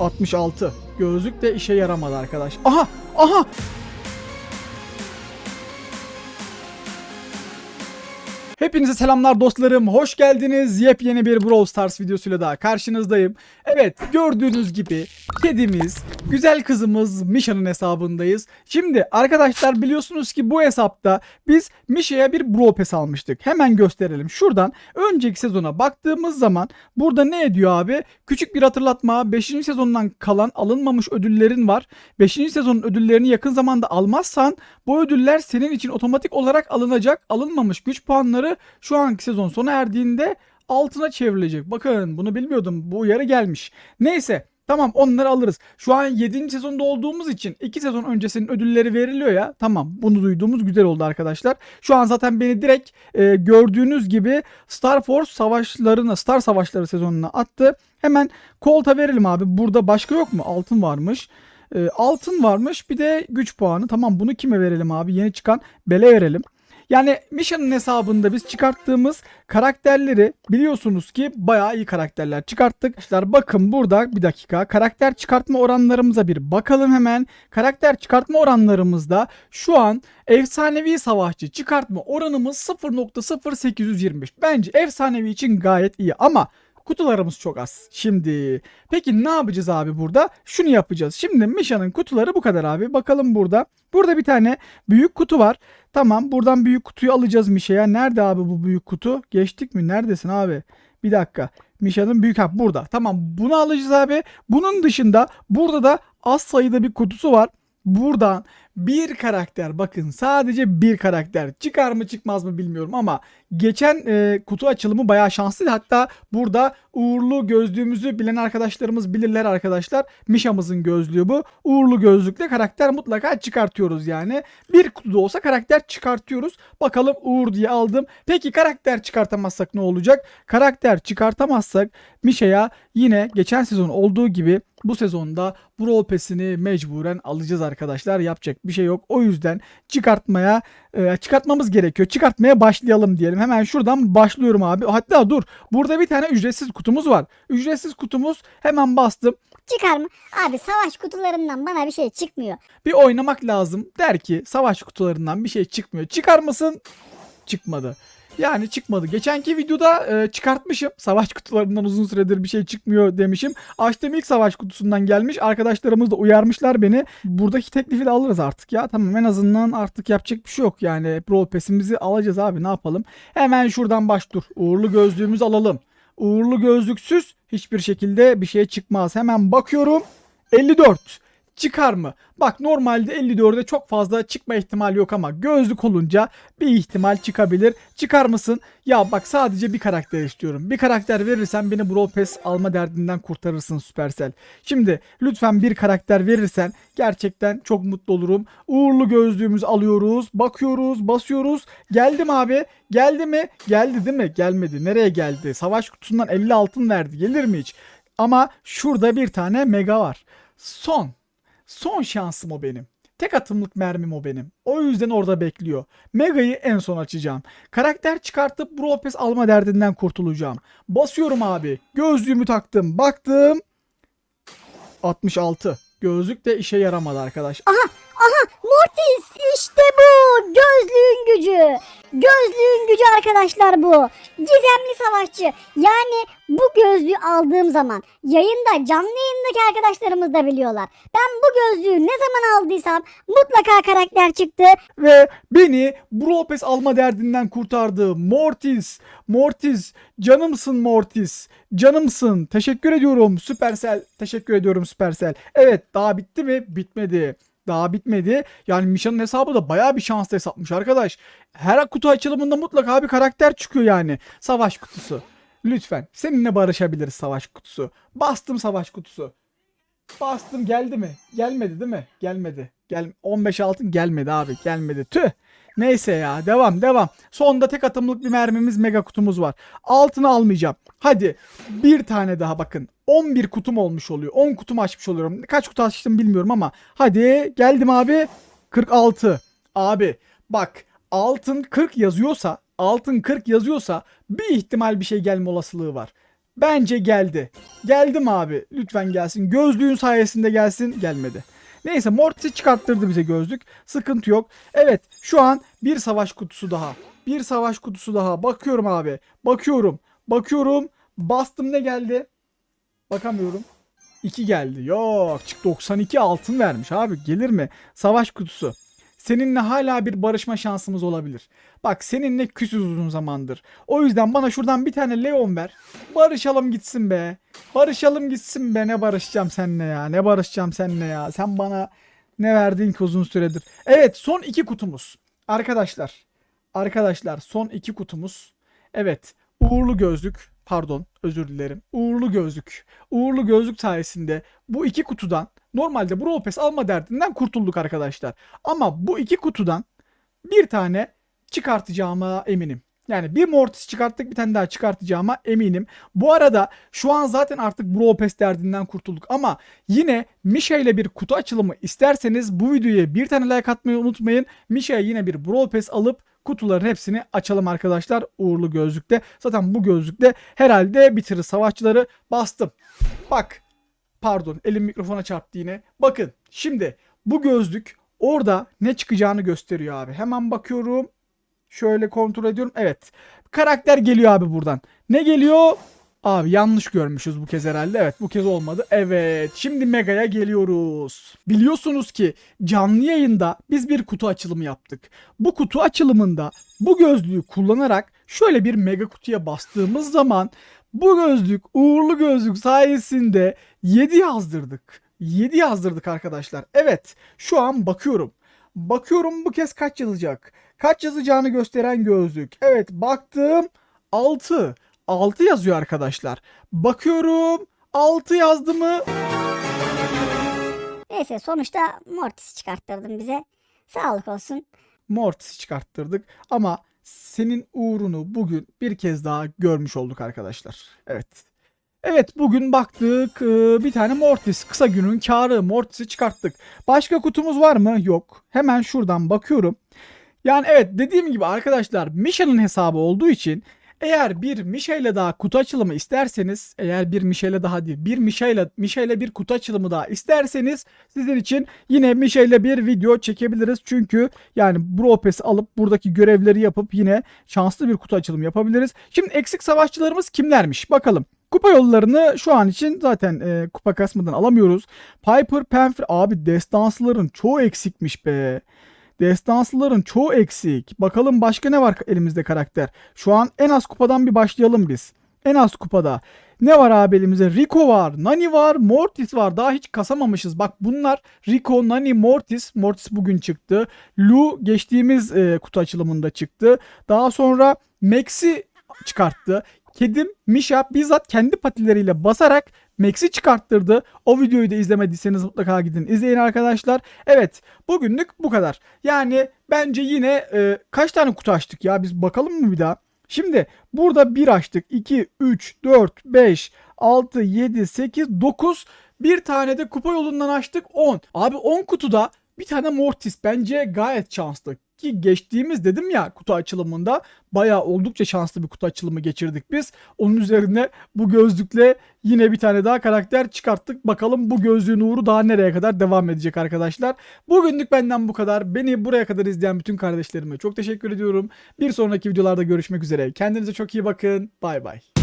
66. Gözlük de işe yaramadı arkadaş. Aha! Aha! Hepinize selamlar dostlarım. Hoş geldiniz. Yepyeni bir Brawl Stars videosuyla daha karşınızdayım. Evet gördüğünüz gibi kedimiz, güzel kızımız Misha'nın hesabındayız. Şimdi arkadaşlar biliyorsunuz ki bu hesapta biz Misha'ya bir Brawl Pass almıştık. Hemen gösterelim. Şuradan önceki sezona baktığımız zaman burada ne ediyor abi? Küçük bir hatırlatma. 5. sezondan kalan alınmamış ödüllerin var. 5. sezonun ödüllerini yakın zamanda almazsan bu ödüller senin için otomatik olarak alınacak. Alınmamış güç puanları şu anki sezon sona erdiğinde altına çevrilecek. Bakın bunu bilmiyordum. Bu uyarı gelmiş. Neyse Tamam onları alırız. Şu an 7. sezonda olduğumuz için 2 sezon öncesinin ödülleri veriliyor ya. Tamam bunu duyduğumuz güzel oldu arkadaşlar. Şu an zaten beni direkt e, gördüğünüz gibi Star Force savaşlarına, Star Savaşları sezonuna attı. Hemen Colt'a verelim abi. Burada başka yok mu? Altın varmış. E, altın varmış bir de güç puanı. Tamam bunu kime verelim abi? Yeni çıkan Bele verelim. Yani Misha'nın hesabında biz çıkarttığımız karakterleri biliyorsunuz ki bayağı iyi karakterler çıkarttık. Arkadaşlar bakın burada bir dakika karakter çıkartma oranlarımıza bir bakalım hemen. Karakter çıkartma oranlarımızda şu an efsanevi savaşçı çıkartma oranımız 0.0825. Bence efsanevi için gayet iyi ama kutularımız çok az. Şimdi peki ne yapacağız abi burada? Şunu yapacağız. Şimdi Misha'nın kutuları bu kadar abi. Bakalım burada. Burada bir tane büyük kutu var. Tamam buradan büyük kutuyu alacağız Misha'ya. Nerede abi bu büyük kutu? Geçtik mi? Neredesin abi? Bir dakika. Misha'nın büyük ha burada. Tamam bunu alacağız abi. Bunun dışında burada da az sayıda bir kutusu var. Buradan bir karakter bakın sadece bir karakter çıkar mı çıkmaz mı bilmiyorum ama geçen e, kutu açılımı bayağı şanslıydı. Hatta burada uğurlu gözlüğümüzü bilen arkadaşlarımız bilirler arkadaşlar. Misha'mızın gözlüğü bu. Uğurlu gözlükle karakter mutlaka çıkartıyoruz yani. Bir kutuda olsa karakter çıkartıyoruz. Bakalım uğur diye aldım. Peki karakter çıkartamazsak ne olacak? Karakter çıkartamazsak Misha'ya yine geçen sezon olduğu gibi bu sezonda Brawl Pass'ini mecburen alacağız arkadaşlar. Yapacak bir şey yok. O yüzden çıkartmaya e, çıkartmamız gerekiyor. Çıkartmaya başlayalım diyelim. Hemen şuradan başlıyorum abi. Hatta dur. Burada bir tane ücretsiz kutumuz var. Ücretsiz kutumuz hemen bastım. Çıkar mı? Abi savaş kutularından bana bir şey çıkmıyor. Bir oynamak lazım. Der ki savaş kutularından bir şey çıkmıyor. Çıkar mısın? Çıkmadı. Yani çıkmadı. Geçenki videoda e, çıkartmışım. Savaş kutularından uzun süredir bir şey çıkmıyor demişim. Açtığım ilk savaş kutusundan gelmiş. Arkadaşlarımız da uyarmışlar beni. Buradaki teklifi de alırız artık ya. Tamam en azından artık yapacak bir şey yok yani. Brawl Pass'imizi alacağız abi ne yapalım. Hemen şuradan baş dur. Uğurlu gözlüğümüzü alalım. Uğurlu gözlüksüz hiçbir şekilde bir şey çıkmaz. Hemen bakıyorum. 54 çıkar mı? Bak normalde 54'e çok fazla çıkma ihtimali yok ama gözlük olunca bir ihtimal çıkabilir. Çıkar mısın? Ya bak sadece bir karakter istiyorum. Bir karakter verirsen beni Brawl Pass alma derdinden kurtarırsın Supercell. Şimdi lütfen bir karakter verirsen gerçekten çok mutlu olurum. Uğurlu gözlüğümüzü alıyoruz. Bakıyoruz, basıyoruz. Geldi mi abi? Geldi mi? Geldi değil mi? Gelmedi. Nereye geldi? Savaş kutusundan 50 altın verdi. Gelir mi hiç? Ama şurada bir tane mega var. Son Son şansım o benim. Tek atımlık mermim o benim. O yüzden orada bekliyor. Mega'yı en son açacağım. Karakter çıkartıp Brawl alma derdinden kurtulacağım. Basıyorum abi. Gözlüğümü taktım. Baktım. 66. Gözlük de işe yaramadı arkadaş. Aha aha işte bu gözlüğün gücü. Gözlüğün gücü arkadaşlar bu. Gizemli savaşçı. Yani bu gözlüğü aldığım zaman yayında canlı yayındaki arkadaşlarımız da biliyorlar. Ben bu gözlüğü ne zaman aldıysam mutlaka karakter çıktı. Ve beni Pass alma derdinden kurtardı. Mortis. Mortis. Canımsın Mortis. Canımsın. Teşekkür ediyorum Supercell. Teşekkür ediyorum Supercell. Evet daha bitti mi? Bitmedi. Daha bitmedi. Yani Misha'nın hesabı da bayağı bir şanslı hesapmış arkadaş. Her kutu açılımında mutlaka bir karakter çıkıyor yani. Savaş kutusu. Lütfen seninle barışabiliriz savaş kutusu. Bastım savaş kutusu. Bastım geldi mi? Gelmedi değil mi? Gelmedi. Gel 15 altın gelmedi abi. Gelmedi. Tüh. Neyse ya devam devam. Sonda tek atımlık bir mermimiz mega kutumuz var. Altını almayacağım. Hadi bir tane daha bakın. 11 kutum olmuş oluyor. 10 kutum açmış oluyorum. Kaç kutu açtım bilmiyorum ama. Hadi geldim abi. 46. Abi bak altın 40 yazıyorsa altın 40 yazıyorsa bir ihtimal bir şey gelme olasılığı var. Bence geldi. Geldi mi abi? Lütfen gelsin. Gözlüğün sayesinde gelsin. Gelmedi. Neyse Mortis'i çıkarttırdı bize gözlük. Sıkıntı yok. Evet şu an bir savaş kutusu daha. Bir savaş kutusu daha. Bakıyorum abi. Bakıyorum. Bakıyorum. Bastım ne geldi? Bakamıyorum. 2 geldi. Yok. Çık 92 altın vermiş abi. Gelir mi? Savaş kutusu. Seninle hala bir barışma şansımız olabilir. Bak seninle küsüz uzun zamandır. O yüzden bana şuradan bir tane Leon ver. Barışalım gitsin be. Barışalım gitsin be. Ne barışacağım seninle ya. Ne barışacağım seninle ya. Sen bana ne verdin ki uzun süredir. Evet son iki kutumuz. Arkadaşlar. Arkadaşlar son iki kutumuz. Evet. Uğurlu gözlük. Pardon özür dilerim. Uğurlu gözlük. Uğurlu gözlük sayesinde bu iki kutudan normalde Brawl Pass alma derdinden kurtulduk arkadaşlar. Ama bu iki kutudan bir tane çıkartacağıma eminim. Yani bir Mortis çıkarttık bir tane daha çıkartacağıma eminim. Bu arada şu an zaten artık Brawl Pass derdinden kurtulduk. Ama yine Misha ile bir kutu açılımı isterseniz bu videoya bir tane like atmayı unutmayın. Misha'ya yine bir Brawl Pass alıp kutuların hepsini açalım arkadaşlar uğurlu gözlükte. Zaten bu gözlükte herhalde bitiririz savaşçıları bastım. Bak pardon elim mikrofona çarptı yine. Bakın şimdi bu gözlük orada ne çıkacağını gösteriyor abi. Hemen bakıyorum. Şöyle kontrol ediyorum. Evet. Karakter geliyor abi buradan. Ne geliyor? Abi yanlış görmüşüz bu kez herhalde. Evet bu kez olmadı. Evet şimdi Mega'ya geliyoruz. Biliyorsunuz ki canlı yayında biz bir kutu açılımı yaptık. Bu kutu açılımında bu gözlüğü kullanarak şöyle bir mega kutuya bastığımız zaman bu gözlük uğurlu gözlük sayesinde 7 yazdırdık. 7 yazdırdık arkadaşlar. Evet şu an bakıyorum. Bakıyorum bu kez kaç yazacak. Kaç yazacağını gösteren gözlük. Evet baktım 6. 6 yazıyor arkadaşlar. Bakıyorum 6 yazdı mı? Neyse sonuçta Mortis çıkarttırdın bize. Sağlık olsun. Mortis'i çıkarttırdık ama senin uğrunu bugün bir kez daha görmüş olduk arkadaşlar. Evet. Evet bugün baktık e, bir tane Mortis kısa günün karı Mortis'i çıkarttık. Başka kutumuz var mı? Yok. Hemen şuradan bakıyorum. Yani evet dediğim gibi arkadaşlar Misha'nın hesabı olduğu için eğer bir Misha ile daha kutu açılımı isterseniz eğer bir Misha ile daha değil bir Misha ile bir kutu açılımı daha isterseniz sizin için yine Misha ile bir video çekebiliriz. Çünkü yani Brawl Pass'i alıp buradaki görevleri yapıp yine şanslı bir kutu açılımı yapabiliriz. Şimdi eksik savaşçılarımız kimlermiş bakalım. Kupa yollarını şu an için zaten e, kupa kasmadan alamıyoruz. Piper, Panther abi destansların çoğu eksikmiş be. Destanslıların çoğu eksik. Bakalım başka ne var elimizde karakter. Şu an en az kupadan bir başlayalım biz. En az kupada. Ne var abi elimizde? Rico var, Nani var, Mortis var. Daha hiç kasamamışız. Bak bunlar Rico, Nani, Mortis. Mortis bugün çıktı. Lu geçtiğimiz e, kutu açılımında çıktı. Daha sonra Max'i çıkarttı. Kedim Misha bizzat kendi patileriyle basarak Max'i çıkarttırdı. O videoyu da izlemediyseniz mutlaka gidin izleyin arkadaşlar. Evet bugünlük bu kadar. Yani bence yine e, kaç tane kutu açtık ya biz bakalım mı bir daha? Şimdi burada 1 açtık. 2, 3, 4, 5, 6, 7, 8, 9. Bir tane de kupa yolundan açtık 10. Abi 10 kutuda bir tane Mortis bence gayet şanslı. Ki geçtiğimiz dedim ya kutu açılımında bayağı oldukça şanslı bir kutu açılımı geçirdik biz. Onun üzerine bu gözlükle yine bir tane daha karakter çıkarttık. Bakalım bu gözlüğün uğru daha nereye kadar devam edecek arkadaşlar. Bugünlük benden bu kadar. Beni buraya kadar izleyen bütün kardeşlerime çok teşekkür ediyorum. Bir sonraki videolarda görüşmek üzere. Kendinize çok iyi bakın. Bay bay.